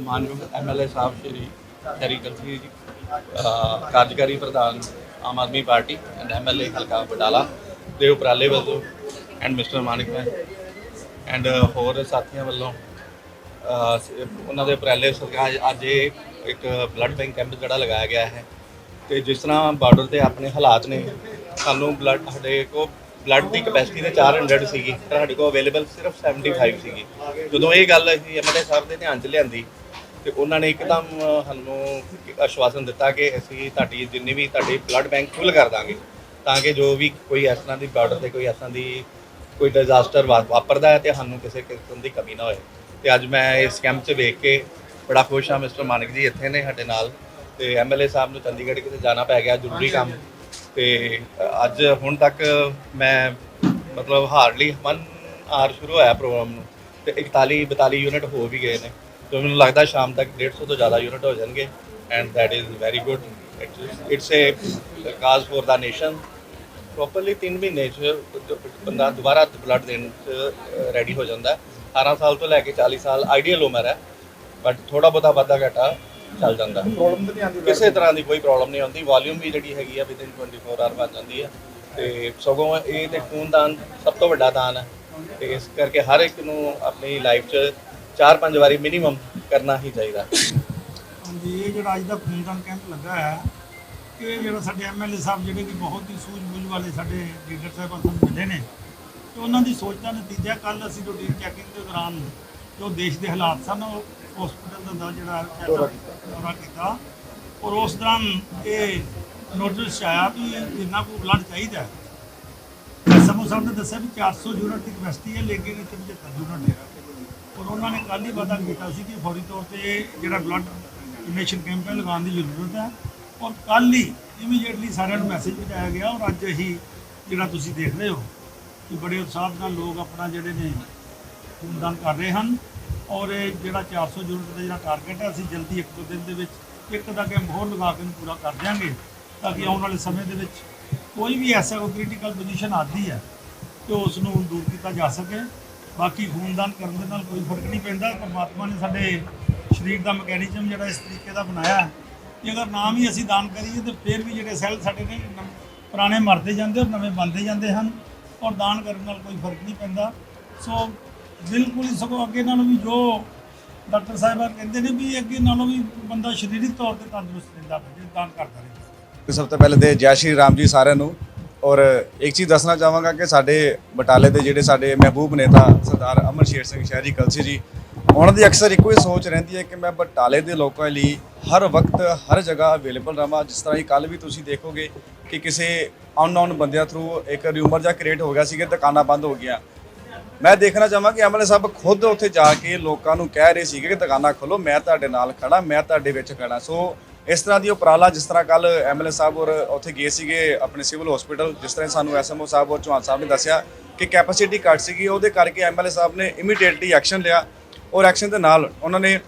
ਮਾਨਯੋਗ ਐਮਐਲਏ ਸਾਹਿਬ ਸ਼੍ਰੀ ਹਰੀ ਕਲਸੀ ਜੀ ਕਾਰਜਕਾਰੀ ਪ੍ਰਧਾਨ Aam Aadmi party and MLA ਹਲਕਾ ਬਟਾਲਾ ਦੇ ਉਪਰਾਲੇ ਵੱਲੋਂ ਐਂਡ ਮਿਸਟਰ ਮਾਨਿਕ ਮੈਂ ਐਂਡ ਹੋਰ ਸਾਥੀਆਂ ਵੱਲੋਂ ਉਹਨਾਂ ਦੇ ਉਪਰਾਲੇ ਸਰਕਾਰ ਅੱਜ ਇਹ ਇੱਕ ਬਲੱਡ ਬੈਂਕ ਕੈਂਪ ਜਿਹੜਾ ਲਗਾਇਆ ਗਿਆ ਹੈ ਤੇ ਜਿਸ ਤਰ੍ਹਾਂ ਬਾਰਡਰ ਤੇ ਆਪਣੇ ਹਾਲਾਤ ਨੇ, ਸਾਨੂੰ ਬਲੱਡ, ਸਾਡੇ ਕੋਲ ਬਲੱਡ ਦੀ ਕਪੈਸਿਟੀ ਤੇ 400 ਸੀਗੀ, ਪਰ ਸਾਡੇ ਕੋਲ ਅਵੇਲੇਬਲ ਸਿਰਫ 75 ਸੀਗੀ। ਜਦੋਂ ਇਹ ਗੱਲ ਅਸੀਂ ਐਮਐਲਏ ਸਾਹਿਬ ਦੇ ਧਿਆਨ 'ਚ ਲਿਆਂਦੀ ਤੇ ਉਹਨਾਂ ਨੇ ਇੱਕਦਮ ਸਾਨੂੰ ਇੱਕ ਆਸ਼ਵਾਸਨ ਦਿੱਤਾ ਕਿ ਅਸੀਂ ਤੁਹਾਡੀ ਜਿੰਨੀ ਵੀ ਤੁਹਾਡੀ ਬਲੱਡ ਬੈਂਕ ਫੁੱਲ ਕਰ ਦਾਂਗੇ, ਤਾਂ ਕਿ ਜੋ ਵੀ ਕੋਈ ਇਸ ਤਰ੍ਹਾਂ ਦੀ ਬਾਰਡਰ ਤੇ ਕੋਈ ਇਸ ਤਰ੍ਹਾਂ ਦੀ ਕੋਈ ਡਿਜ਼ਾਸਟਰ ਵਾਪਰਦਾ ਹੈ ਤੇ ਸਾਨੂੰ ਕਿਸੇ ਕਿਸਮ ਦੀ ਕਮੀ ਨਾ ਹੋਏ। ਤੇ ਅੱਜ ਮੈਂ ਇਸ ਕੈਂਪ 'ਚ ਵੇਖ ਕੇ ਬੜਾ ਖੁਸ਼ ਹਾਂ, ਮਿਸਟਰ ਮਾਨਕ ਜੀ ਇੱਥੇ ਨੇ ਸਾਡੇ ਨਾਲ। ਤੇ ਐਮਐਲਏ ਸਾਹਿਬ ਨੂੰ ਚੰਡੀਗੜ੍ਹ ਕਿਤੇ ਜਾਣਾ ਪੈ ਗਿਆ, ਜ਼ਰੂਰੀ ਕੰਮ। ਤੇ ਅੱਜ ਹੁਣ ਤੱਕ ਮੈਂ ਮਤਲਬ ਹਾਰਡਲੀ ਮਨ ਆਰ ਸ਼ੁਰੂ ਹੋਇਆ ਪ੍ਰੋਗਰਾਮ ਨੂੰ। ਤੇ 41 42 ਯੂਨਿਟ ਹੋ ਵੀ ਗਏ ਨੇ। ਤੇ ਮੈਨੂੰ ਲੱਗਦਾ ਸ਼ਾਮ ਤੱਕ 150 ਤੋਂ ਜ਼ਿਆਦਾ ਯੂਨਿਟ ਹੋ ਜਾਣਗੇ and that is very good it's a cause for the nation properly 3 ਮਹੀਨੇ ਚ ਬੰਦਾ ਦੁਬਾਰਾ ਬਲੱਡ ਦੇਣ ਚ ਰੈਡੀ ਹੋ ਜਾਂਦਾ ਹੈ 18 ਸਾਲ ਤੋਂ ਲੈ ਕੇ 40 ਸਾਲ ਆਈਡੀਅਲ ਉਮਰ ਹੈ ਬਟ ਥੋੜਾ ਬਹੁਤਾ ਵਾਧਾ ਘਾਟਾ ਚੱਲ ਜਾਂਦਾ ਪ੍ਰੋਬਲਮ ਤਾਂ ਨਹੀਂ ਆਉਂਦੀ ਕਿਸੇ ਤਰ੍ਹਾਂ ਦੀ ਕੋਈ ਪ੍ਰੋਬਲਮ ਨਹੀਂ ਆਉਂਦੀ ਵਾਲੀਅਮ ਵੀ ਜਿਹੜੀ ਹੈਗੀ ਆ ਵਿਦਿਨ 24 ਆਵਰ ਬਣ ਜਾਂਦੀ ਹੈ ਤੇ ਸਗੋਂ ਇਹ ਤੇ ਖੂਨਦਾਨ ਸਭ ਤੋਂ ਵੱਡਾ ਦਾਨ ਹੈ ਤੇ ਇਸ ਕਰਕੇ ਹਰ ਇੱਕ ਨੂੰ ਆਪਣੀ ਲਾਈਫ 'ਚ ਚਾਰ ਪੰਜ ਵਾਰੀ ਮਿਨੀਮਮ ਕਰਨਾ ਹੀ ਚਾਹੀਦਾ। ਹਾਂਜੀ ਇਹ ਜਿਹੜਾ ਅੱਜ ਦਾ ਖੂਨਦਾਨ ਕੈਂਪ ਲੱਗਾ ਹੈ ਇਹ ਜਿਹੜਾ ਸਾਡੇ ਐਮਐਲਏ ਸਾਹਿਬ ਜਿਹੜੇ ਕਿ ਬਹੁਤ ਹੀ ਸੂਝ-ਬੂਝ ਵਾਲੇ ਸਾਡੇ ਲੀਡਰ ਸਾਹਿਬਾਨ ਸਾਨੂੰ ਮਿਲੇ ਨੇ ਤੇ ਉਹਨਾਂ ਦੀ ਸੋਚ ਦਾ ਨਤੀਜਾ ਕੱਲ ਅਸੀਂ ਰੂਟੀਨ ਚੈਕਿੰਗ ਦੇ ਦੌਰਾਨ ਜੋ ਦੇਸ਼ ਦੇ ਹਾਲਾਤ ਸਨ ਉਹ ਹਸਪੀਟਲ ਦਾ ਜਿਹੜਾ ਦੌਰਾ ਕੀਤਾ। ਔਰ ਉਸ ਦੌਰਾਨ ਇਹ ਨੋਟਿਸ ਆਇਆ ਵੀ ਇੰਨਾ ਕੋ ਬਲੱਡ ਚਾਹੀਦਾ ਹੈ। ਐਸਐਮਓ ਸਾਹਿਬ ਨੇ ਦੱਸਿਆ ਵੀ 400 ਯੂਨਿਟ ਦੀ ਕਪੈਸਿਟੀ ਹੈ ਲੇਕਿਨ ਇੱਥੇ 75 ਯੂਨਿਟ ਹੈ ਔਰ ਉਹਨਾਂ ਨੇ ਕੱਲ ਹੀ ਵਾਅਦਾ ਕੀਤਾ ਸੀ ਕਿ ਫੌਰੀ ਤੌਰ ਤੇ ਜਿਹੜਾ ਬਲੱਡ ਡੋਨੇਸ਼ਨ ਕੈਂਪ ਹੈ ਲਗਾਉਣ ਦੀ ਜ਼ਰੂਰਤ ਹੈ ਔਰ ਕੱਲ ਹੀ ਇਮੀਡੀਏਟਲੀ ਸਾਰਿਆਂ ਨੂੰ ਮੈਸੇਜ ਪਹੁੰਚਾਇਆ ਗਿਆ ਔਰ ਅੱਜ ਹੀ ਜਿਹੜਾ ਤੁਸੀਂ ਦੇਖ ਰਹੇ ਹੋ ਕਿ ਬੜੇ ਉਤਸ਼ਾਹ ਨਾਲ ਲੋਕ ਆਪਣਾ ਜਿਹੜੇ ਨੇ ਖੂਨਦਾਨ ਕਰ ਰਹੇ ਹਨ ਔਰ ਇਹ ਜਿਹੜਾ 400 ਯੂਨਿਟ ਦਾ ਜਿਹੜਾ ਟਾਰਗੇਟ ਹੈ, ਅਸੀਂ ਜਲਦੀ ਇੱਕ ਦੋ ਦਿਨ ਦੇ ਵਿੱਚ ਇੱਕ ਦਾ ਕੈਂਪ ਹੋਰ ਲਗਾ ਕੇ ਪੂਰਾ ਕਰ ਦਿਆਂਗੇ ਤਾਂ ਕਿ ਆਉਣ ਵਾਲੇ ਸਮੇਂ ਦੇ ਵਿੱਚ ਕੋਈ ਵੀ ਐਸਾ ਕੋਈ ਕ੍ਰਿਟੀਕਲ ਪੋਜੀਸ਼ਨ ਆਦੀ ਹੈ ਤੇ ਉਸ ਨੂੰ ਦੂਰ ਕੀਤਾ ਜਾ ਸਕੇ। ਬਾਕੀ ਖੂਨਦਾਨ ਕਰਨ ਦੇ ਨਾਲ ਕੋਈ ਫ਼ਰਕ ਨਹੀਂ ਪੈਂਦਾ, ਪਰਮਾਤਮਾ ਨੇ ਸਾਡੇ ਸਰੀਰ ਦਾ ਮੈਕੈਨਿਜ਼ਮ ਜਿਹੜਾ ਇਸ ਤਰੀਕੇ ਦਾ ਬਣਾਇਆ ਕਿ ਅਗਰ ਨਾਮ ਹੀ ਅਸੀਂ ਦਾਨ ਕਰੀਏ, ਤੇ ਫਿਰ ਵੀ ਜਿਹੜੇ ਸੈੱਲ ਸਾਡੇ ਨੇ ਪੁਰਾਣੇ ਮਰਦੇ ਜਾਂਦੇ ਔਰ ਨਵੇਂ ਬਣਦੇ ਜਾਂਦੇ ਹਨ ਔਰ ਦਾਨ ਕਰਨ ਨਾਲ ਕੋਈ ਫ਼ਰਕ ਨਹੀਂ ਪੈਂਦਾ। ਸੋ ਬਿਲਕੁਲ ਹੀ ਸਗੋਂ ਅੱਗੇ ਨਾਲੋਂ ਵੀ ਜੋ ਡਾਕਟਰ ਸਾਹਿਬਾਨ ਕਹਿੰਦੇ ਨੇ ਵੀ ਅੱਗੇ ਨਾਲੋਂ ਵੀ ਬੰਦਾ ਸਰੀਰਕ ਤੌਰ ਤੇ ਤੰਦਰੁਸਤ ਰਹਿੰਦਾ, ਜੇ ਦਾਨ ਕਰਦਾ ਰਹਿੰਦਾ ਸਭ ਤੋਂ ਪਹਿਲੇ ਤੇ ਜੈ ਸ਼੍ਰੀ ਰਾਮ ਜੀ ਸਾਰਿਆਂ ਨੂੰ ਔਰ ਇੱਕ ਚੀਜ਼ ਦੱਸਣਾ ਚਾਹਾਂਗਾ ਕਿ ਸਾਡੇ ਬਟਾਲੇ ਦੇ ਜਿਹੜੇ ਸਾਡੇ ਮਹਿਬੂਬ ਨੇਤਾ ਸਰਦਾਰ ਅਮਰ ਸ਼ੇਰ ਸਿੰਘ ਸ਼ਹਿਰੀ ਕਲਸੀ ਜੀ, ਉਹਨਾਂ ਦੀ ਅਕਸਰ ਇੱਕੋ ਹੀ ਸੋਚ ਰਹਿੰਦੀ ਹੈ ਕਿ ਮੈਂ ਬਟਾਲੇ ਦੇ ਲੋਕਾਂ ਲਈ ਹਰ ਵਕਤ, ਹਰ ਜਗ੍ਹਾ ਅਵੇਲੇਬਲ ਰਵਾਂ ਜਿਸ ਤਰ੍ਹਾਂ ਹੀ ਕੱਲ ਵੀ ਤੁਸੀਂ ਦੇਖੋਗੇ ਕਿ ਕਿਸੇ ਅਨਨੋਨ ਬੰਦਿਆਂ ਥਰੂ ਇੱਕ ਰਿਊਮਰ ਜਾਂ ਕ੍ਰੀਏਟ ਹੋ ਗਿਆ ਸੀ ਕਿ ਦੁਕਾਨਾਂ ਬੰਦ ਹੋ ਗਈਆਂ। ਮੈਂ ਦੇਖਣਾ ਚਾਹਾਂ ਕਿ ਐਮਐਲਏ ਸਾਹਿਬ ਖੁਦ ਉੱਥੇ ਜਾ ਕੇ ਲੋਕਾਂ ਨੂੰ ਕਹਿ ਰਹੇ ਸੀਗੇ ਕਿ ਦੁਕਾਨਾਂ ਖੋਲੋ, ਮੈਂ ਤੁਹਾਡੇ ਨਾਲ ਖੜਾ ਮੈਂ ਤੁਹਾਡੇ ਵਿੱਚ ਖੜਾ ਸੋ ਇਸ ਤਰ੍ਹਾਂ ਦੀ ਉਪਰਾਲਾ ਜਿਸ ਤਰ੍ਹਾਂ ਕੱਲ ਐਮਐਲਏ ਸਾਹਿਬ ਔਰ ਉੱਥੇ ਗਏ ਸੀਗੇ ਆਪਣੇ ਸਿਵਲ ਹਸਪੀਟਲ ਜਿਸ ਤਰ੍ਹਾਂ ਸਾਨੂੰ ਐਸਐਮਓ ਸਾਹਿਬ ਔਰ ਚੌਹਾਨ ਸਾਹਿਬ ਨੇ ਦੱਸਿਆ ਕਿ ਕੈਪੈਸਿਟੀ ਘੱਟ ਸੀਗੀ ਉਹਦੇ ਕਰਕੇ ਐਮਐਲਏ ਸਾਹਿਬ ਨੇ ਇਮੀਡੀਏਟਲੀ ਐਕਸ਼ਨ ਲਿਆ ਔਰ ਐਕਸ਼ਨ ਦੇ ਨਾਲ ਉਹਨਾਂ ਨੇ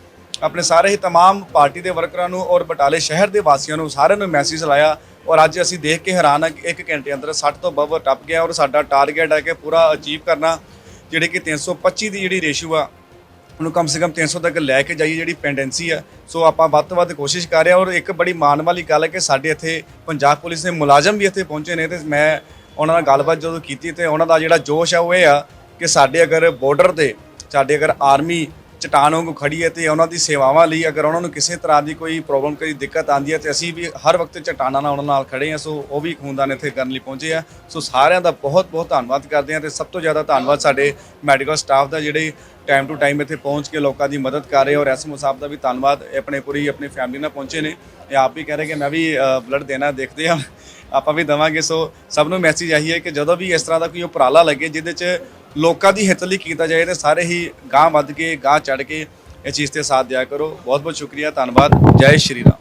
ਆਪਣੇ ਸਾਰੇ ਹੀ तमाम ਪਾਰਟੀ ਦੇ ਵਰਕਰਾਂ ਨੂੰ ਔਰ ਬਟਾਲੇ ਸ਼ਹਿਰ ਦੇ ਵਾਸੀਆਂ ਨੂੰ ਸਾਰਿਆਂ ਨੂੰ ਮੈਸੇਜ ਲਾਇਆ ਔਰ ਅੱਜ ਅਸੀਂ ਦੇਖ ਕੇ ਹੈਰਾਨ ਹਾਂ ਕਿ ਇੱਕ ਘੰਟੇ ਅੰਦਰ 60 ਤੋਂ ਬਵਰ ਟੱਪ ਗਿਆ ਔਰ ਸਾਡਾ ਟਾਰਗੇਟ ਹੈ ਕਿ ਪੂਰਾ ਅਚੀਵ ਕਰਨਾ ਜਿਹੜੇ ਕਿ 325 ਦੀ ਜਿਹੜੀ ਰੇਸ਼ੋ ਆ ਉਹਨੂੰ ਕਮ ਸੇ ਕਮ 300 ਤੱਕ ਲੈ ਕੇ ਜਾਈਏ ਜਿਹੜੀ ਪੈਂਡੈਂਸੀ ਆ। ਸੋ ਆਪਾਂ ਵੱਧ ਤੋਂ ਵੱਧ ਕੋਸ਼ਿਸ਼ ਕਰ ਰਹੇ ਹਾਂ ਔਰ ਇੱਕ ਬੜੀ ਮਾਣ ਵਾਲੀ ਗੱਲ ਹੈ ਕਿ ਸਾਡੇ ਇੱਥੇ ਪੰਜਾਬ ਪੁਲਿਸ ਦੇ ਮੁਲਾਜ਼ਮ ਵੀ ਇੱਥੇ ਪਹੁੰਚੇ ਨੇ ਤੇ ਮੈਂ ਉਹਨਾਂ ਨਾਲ ਗੱਲਬਾਤ ਜਦੋਂ ਕੀਤੀ ਤੇ ਉਹਨਾਂ ਦਾ ਜਿਹੜਾ ਜੋਸ਼ ਆ ਉਹ ਇਹ ਆ ਕਿ ਸਾਡੇ ਅਗਰ ਬਾਰਡਰ ਤੇ, ਸਾਡੇ ਅਗਰ ਆਰਮੀ ਚਟਾਨ ਵਾਂਗੂ ਖੜੀ ਹੈ ਤੇ ਉਹਨਾਂ ਦੀ ਸੇਵਾਵਾਂ ਲਈ ਅਗਰ ਉਹਨਾਂ ਨੂੰ ਕਿਸੇ ਤਰ੍ਹਾਂ ਦੀ ਕੋਈ ਪ੍ਰੋਬਲਮ ਕੋਈ ਦਿੱਕਤ ਆਉਂਦੀ ਹੈ ਤੇ ਅਸੀਂ ਵੀ ਹਰ ਵਕਤ ਚਟਾਨਾਂ ਨਾਲ ਉਹਨਾਂ ਨਾਲ ਖੜੇ ਹਾਂ। ਸੋ ਉਹ ਵੀ ਖੂਨਦਾਨ ਇੱਥੇ ਕਰਨ ਲਈ ਪਹੁੰਚੇ ਆ। ਸੋ ਸਾਰਿਆਂ ਦਾ ਬਹੁਤ ਬਹੁਤ ਧੰਨਵਾਦ ਕਰਦੇ ਹਾਂ ਤੇ ਸਭ ਤੋਂ ਜ਼ਿਆਦਾ ਧੰਨਵਾਦ ਸਾਡੇ ਮੈਡੀਕਲ ਸਟਾਫ ਦਾ ਜਿਹੜੇ ਟਾਈਮ ਟੂ ਟਾਈਮ ਇੱਥੇ ਪਹੁੰਚ ਕੇ ਲੋਕਾਂ ਦੀ ਮਦਦ ਕਰ ਰਹੇ ਔਰ ਐਸਐਮਓ ਸਾਹਿਬ ਦਾ ਵੀ ਧੰਨਵਾਦ। ਆਪਣੇ ਪੂਰੀ ਆਪਣੀ ਫੈਮਿਲੀ ਨਾਲ ਪਹੁੰਚੇ ਨੇ। ਇਹ ਆਪ ਵੀ ਕਹਿ ਰਹੇ ਕਿ ਮੈਂ ਵੀ ਬਲੱਡ ਦੇਣਾ ਦੇਖਦੇ ਹਾਂ। ਆਪਾਂ ਵੀ ਦਵਾਂਗੇ। ਸੋ ਸਭ ਨੂੰ ਮੈਸੇਜ ਆਹੀ ਹੈ ਕਿ ਜਦੋਂ ਵੀ ਇਸ ਤਰ੍ਹਾਂ ਦਾ ਕੋਈ ਉਪਰਾਲਾ ਲੱਗੇ, ਜਿਹਦੇ 'ਚ ਲੋਕਾਂ ਦੀ ਹਿੱਤ ਲਈ ਕੀਤਾ ਜਾਏ ਤੇ ਸਾਰੇ ਹੀ ਗਾਂਹ ਵੱਧ ਕੇ, ਗਾਂਹ ਚੜ ਕੇ ਇਹ ਚੀਜ਼ ਤੇ ਸਾਥ ਦਿਆ ਕਰੋ। ਬਹੁਤ ਬਹੁਤ ਸ਼ੁਕਰੀਆ, ਧੰਨਵਾਦ। ਜੈ ਸ਼੍ਰੀ ਰਾਮ।